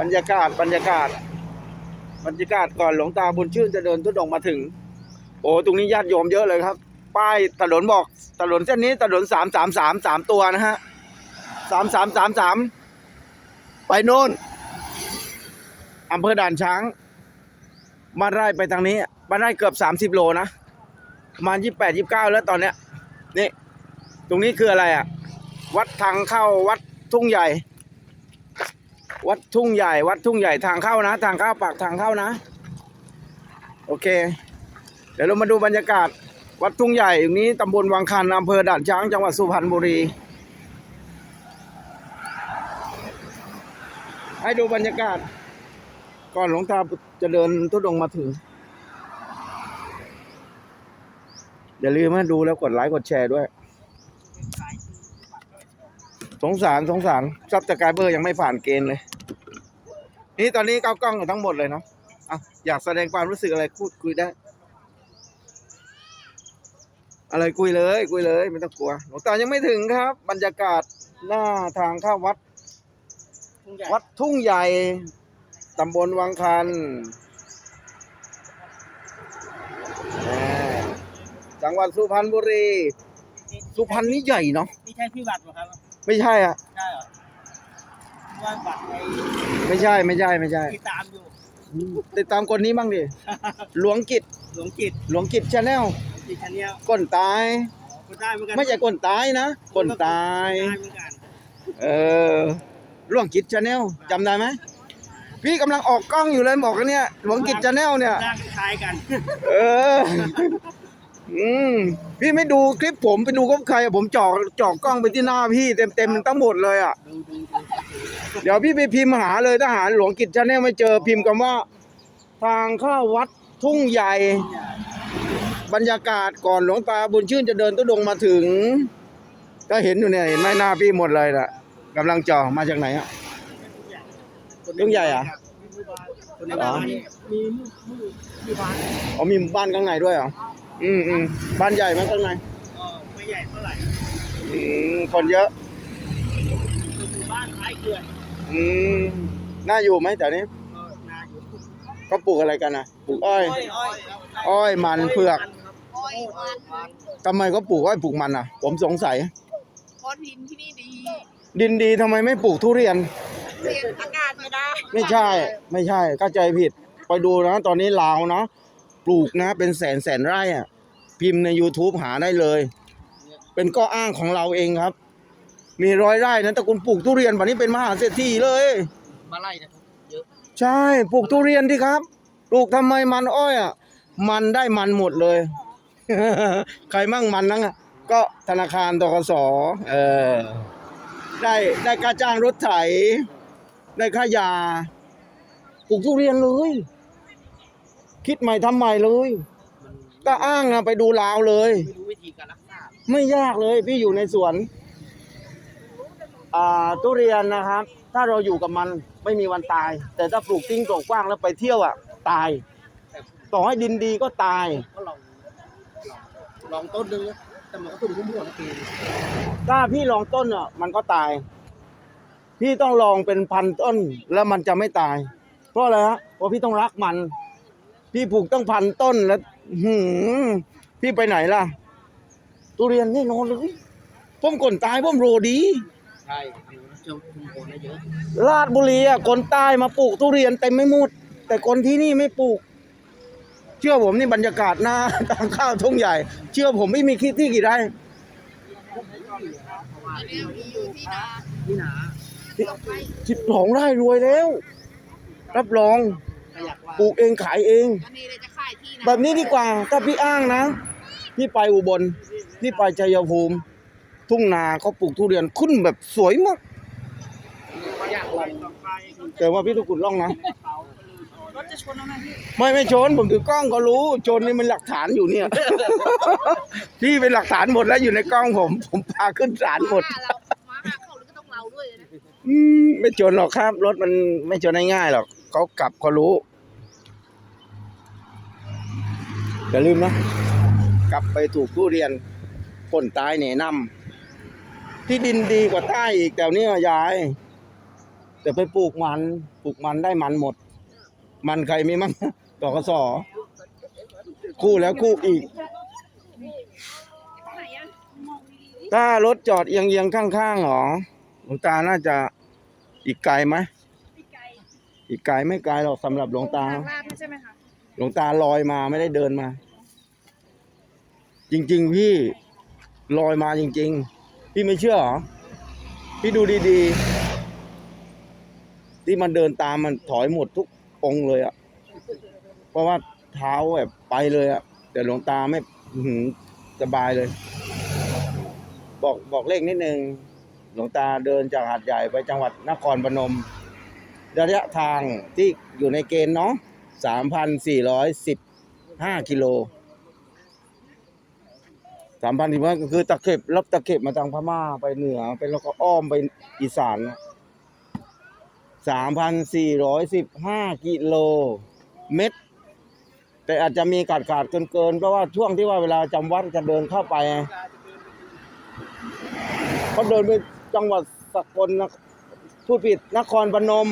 บรรยากาศบรรยากาศ บรรยากาศก่อนหลวงตาบุญชื่นจะเดินทุดงมาถึง โอ้ตรงนี้ญาติโยมเยอะเลยครับ ป้ายถนนบอกถนนเส้นนี้ถนนสามสามสามสามตัวนะฮะสามสามสามสามไปโน่นอำเภอด่านช้างมาไร่ไปทางนี้มาไร่เกือบสามสิบโลนะประมาณยี่แปดยี่เก้าแล้วตอนเนี้ยนี่ ตรงนี้คืออะไรอะ วัดทางเข้าวัดทุ่งใหญ่ วัดทุ่งใหญ่ วัดทุ่งใหญ่ทางเข้านะ ทางเข้าปากทางเข้านะ โอเค เดี๋ยวเรามาดูบรรยากาศ วัดทุ่งใหญ่ตรงนี้ตำบลวังคันอำเภอด่านช้างจังหวัดสุพรรณบุรี ให้ดูบรรยากาศ ก่อนหลวงตาจะเดินทุดงมาถึงอย่าลืมนะดูแล้วกดไลค์กดแชร์ด้วย สงสารสงสารซับสไครเบอร์ยังไม่ผ่านเกณฑ์เลย นี่ตอนนี้เก้ากล้องกันทั้งหมดเลยเนาะอะอยากแสดงความรู้สึกอะไรพูดคุยได้ อะไรคุยเลย คุยเลย ไม่ต้องกลัวหลวงตายังไม่ถึงครับ บรรยากาศหน้าทางเข้าวัด วัดทุ่งใหญ่ตำบลวังคันแหม่จังหวัดสุพรรณบุรี สุพรรณนี่ใหญ่เนาะ นี่ใช่พี่บัตรเหรอครับ ไม่ใช่อะ ใช่เหรอ ว่าบัตรในไม่ใช่ไม่ใช่ไม่ใช่ติดตามอยู่ติดตามคนนี้บ้างดิ หลวงกิจหลวงจิตหลวงกิจชาแนลดิฉันเนี่ยก้นตายคนได้เหมือนกันไม่ใช่ก้นตายนะก้นตายได้เหมือนกันเออหลวงกิจชาแนลจำได้ไหมพี่กำลังออกกล้องอยู่เลยบอกกันเนี่ยหลวงกิจชาแนลเนี่ยร่างคล้ายกัน เออ อืมพี่ไม่ดูคลิปผมไปดูกับใครอะผมจ่อจ่อกล้องไปที่หน้าพี่เต็มเต็มๆทั้งหมดเลยอะดูดูดูเดี๋ยวพี่ไปพิมพ์หาเลยทหารหลวงกิจชาแนลไม่เจอพิมพ์คำว่า ทางเข้าวัดทุ่งใหญ่ บรรยากาศก่อนหลวงตาบุญชื่นจะเดินตุดงค์มาถึง ก็เห็นอยู่เนี่ยเห็นไหมหน้าพี่หมดเลยล่ะกำลังจ่อมาจากไหนอะทุ่งใหญ่อะคนในบ้านนี่มีมือมือที่บ้านอ๋อมีบ้านข้างในด้วยเหรอ อืมอืมบ้านใหญ่ไหมข้างในก็ไม่ใหญ่เท่าไหร่อืมคนเยอะคือหมู่บ้านท้ายเขื่อนอืมน่าอยู่ไหมแต่นี้ก็นาอยู่ก็ปลูกอะไรกันนะปลูกอ้อย อ้อยอ้อยอ้อยมันเผือกอ้อยมันทำไมก็ปลูกอ้อยปลูกมันอะ ผมสงสัย เพราะดินที่นี่ดีดินดีทำไมไม่ปลูกทุเรียน เรียนอากาศไม่ได้ไม่ใช่ ไม่ใช่เข้าใจผิด ไปดูนะ ตอนนี้ลาวนะ ปลูกนะ เป็นแสนแสนไร่อะ พิมพ์ใน YouTube หาได้เลย เป็นข้ออ้างของเราเองครับ มีร้อยไร่นะแต่คุณปลูกทุเรียนวันนี้เป็นมหาเศรษฐีเลย มาไล่นะครับเยอะใช่ปลูกทุเรียนที่ครับปลูกทำไมมันอ้อยอะมันได้มันหมดเลย ใครมั่งมันนั่งอะก็ธนาคารตกสเออได้ได้ค่าจ้างรถไถ ได้ค่ายาปลูกทุเรียนเลย คิดใหม่ทำใหม่เลยมันก็อ้างอะไปดูลาวเลย ไม่รู้วิธีการรักษาไม่ยากเลยพี่อยู่ในสวน อ่าทุเรียนนะครับ ถ้าเราอยู่กับมันไม่มีวันตาย แต่ถ้าปลูกทิ้งกว้างๆแล้วไปเที่ยวอะ ตายแต่ต่อให้ดินดีก็ตาย ก็ลองลองต้นหนึงนะแต่มันก็ตุ่มพุ่มๆนะปีนถ้าพี่ลองต้นอะมันก็ตาย พี่ต้องลองเป็นพันต้นแล้วมันจะไม่ตาย เพราะอะไรฮะเพราะพี่ต้องรักมัน พี่ปลูกต้องพันต้นแล้วหืมพี่ไปไหนล่ะ ทุเรียนแน่นอนเลยผมก่นตายผมโรดี ใช่ทางนู้นจะชุมพลได้เยอะราชบุรีอะคนใต้มาปลูกทุเรียนเต็มไม่หมดแต่คนที่นี่ไม่ปลูก เชื่อผมนี่บรรยากาศหน้าทางข้าวทุ่งใหญ่ เชื่อผมไม่มีคิดที่กี่ไร่อันนี้มีอยู่ที่นานี่หนาสิบสองไร่รวยแล้ว รับรองขยักว่า ปลูกเองขายเองอันนี้เลยจะขายที่นาแบบนี้ดีกว่าถ้าพี่อ้างนะพี่ไปอุบลพี่ไปชัยภูมิ ทุ่งนาเขาปลูกทุเรียนขึ้นแบบสวยมากขยักลองแต่ว่าพี่ตุกุดล่องนะ รถจะชนเอาหน้าที่ไม่ไม่ชนผมถือกล้องก็รู้ชนนี่มันหลักฐานอยู่เนี่ย พี่เป็นหลักฐานหมดแล้วอยู่ในกล้องผม ผมพาขึ้นศาลหมด มาเรามาหาเขาหรือก็ต้องเราด้วยนะ อืมไม่ชนหรอกครับ รถมันไม่ชนง่ายๆหรอกเขากลับเขารู้ อย่าลืมนะ กลับไปถูกผู้เรียนคนตายแหน่นำที่ดินดีกว่าใต้อีกแต่เนี้ยยายแต่ไปปลูกมันปลูกมันได้มันหมด มันใครไมีมั่งตอกสอคู่แล้วคู่อีก ถ้ารถจอดเอียงเอียงๆข้างๆหรอหลวงตาน่าจะอีกไกลไหมอีกไกลไม่ไกลหรอกสำหรับหลวงตาลาดใช่ไหมคะ หลวงตาลอยมาไม่ได้เดินมา จริง ๆ พี่ลอยมาจริง ๆ พี่ไม่เชื่อหรอ พี่ดูดี ๆ ที่มันเดินตามมันถอยหมดทุกองเลยอะเพราะว่าเท้าแบบไปเลยอะแต่หลวงตาไม่หืสบายเลย บอกบอกเลขนิดนึง หลวงตาเดินจากหาดใหญ่ไปจังหวัดนครพนมระยะทางที่อยู่ในเกณฑ์เนาะ สามพันสี่ร้อยสิบห้ากิโลสามพันสิบห้าก็คือตะเข็บรับตะเข็บมาทางพม่าไปเหนือไปแล้วก็อ้อมไปอีสานสามพันสี่ร้อยสิบห้ากิโลเมตร แต่อาจจะมีขาดขาดเกินเกินเพราะว่าช่วงที่ว่าเวลาจำวัดจะเดินเข้าไปเขาเดินไปจังหวัดสกลนครพูดผิดนครพนม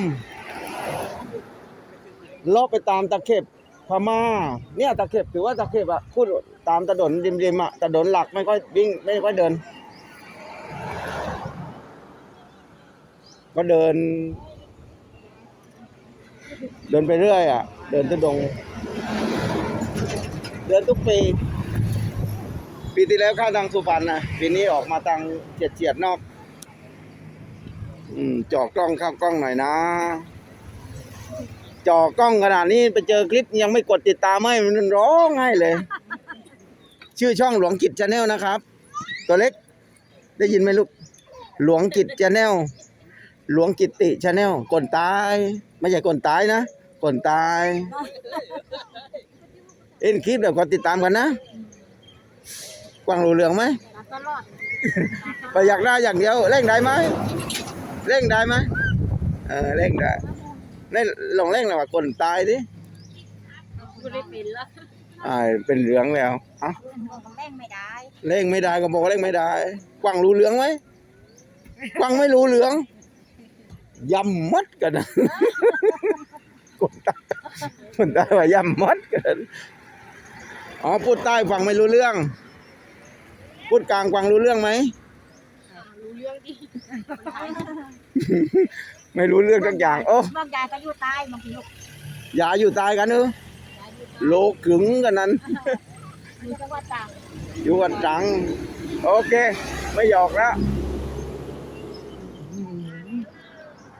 เลาะไปตามตะเข็บพม่า เนี่ยตะเข็บถือว่าตะเข็บอะพูดตามถนนริมๆอะถนนหลักไม่ค่อยวิ่งไม่ค่อยเดิน ก็เดิน เดินไปเรื่อยอะเดินทุดง เดินทุกปีปีที่แล้วเข้าทางสุพรรณนะปีนี้ออกมาทางเฉียดเฉียดๆนอก อืมจอกกล้องเข้ากล้องหน่อยนะ จอกล้องขนาดนี้ไปเจอคลิปยังไม่กดติดตามให้มันร้องไห้เลย ชื่อช่องหลวงกิจชาแนลนะครับ ตัวเล็ก ได้ยินไหมลูก หลวงกิจชาแนลหลวงกิติชาแนลกนตาย ไม่ใช่กนตายนะกนตาย เอ็นคลิปเดี๋ยวกดติดตามกันนะ กวางรู้เรื่องไหมไปอยากได้อย่างเดียวเร่งได้ไหมเร่งได้ไหมเออเร่งได้ เล่นลองเร่งหน่อยว่าคนตายดิไม่ได้เป็นแล้วอ่าเป็นเหลืองแล้วเอะมันแม่งไม่ได้เร่งไม่ได้ก็บอกว่าเร่งไม่ได้ กวางรู้เหลืองไหมกวางไม่รู้เหลืองยำมัดกันนะคนตายคนตายว่ายำมัดกันอ๋อพูดใต้ฟังไม่รู้เรื่อง พูดกลางฟังรู้เรื่องไหมรู้เรื่องดิ ไม่รู้เรื่องทุกอย่างโอ้บางยายก็อยู่ใต้บางทีลูกอย่าอยู่ตายกันเนอะโลกึงกันนั้น อยู่จังหวัดตรังอยู่กันจัง โอเค ไม่หยอกแล้ว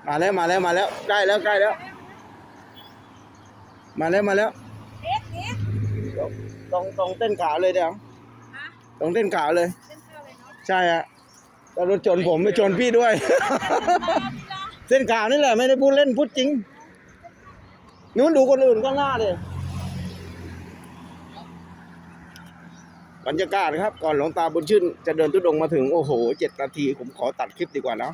มาแล้วมาแล้วมาแล้วใกล้แล้วใกล้แล้ว มาแล้วมาแล้วเอ๊ะเอ๊ะตรงตรงเต้นขาเลยเดี๋ยวตรงเต้นขาเลยเส้นข้าวเลยเนาะใช่ฮะแต่รถชนผมไม่ชนพี่ด้วย เเส้นขาวนี่แหละไม่ได้พูดเล่นพูดจริงนู้นดูคนอื่นก็หน้าเลยบรรยากาศครับ ก่อนหลวงตาบุญชื่น จะเดินทุดงมาถึง โอ้โหเจ็ดนาที ผมขอตัดคลิปดีกว่านะ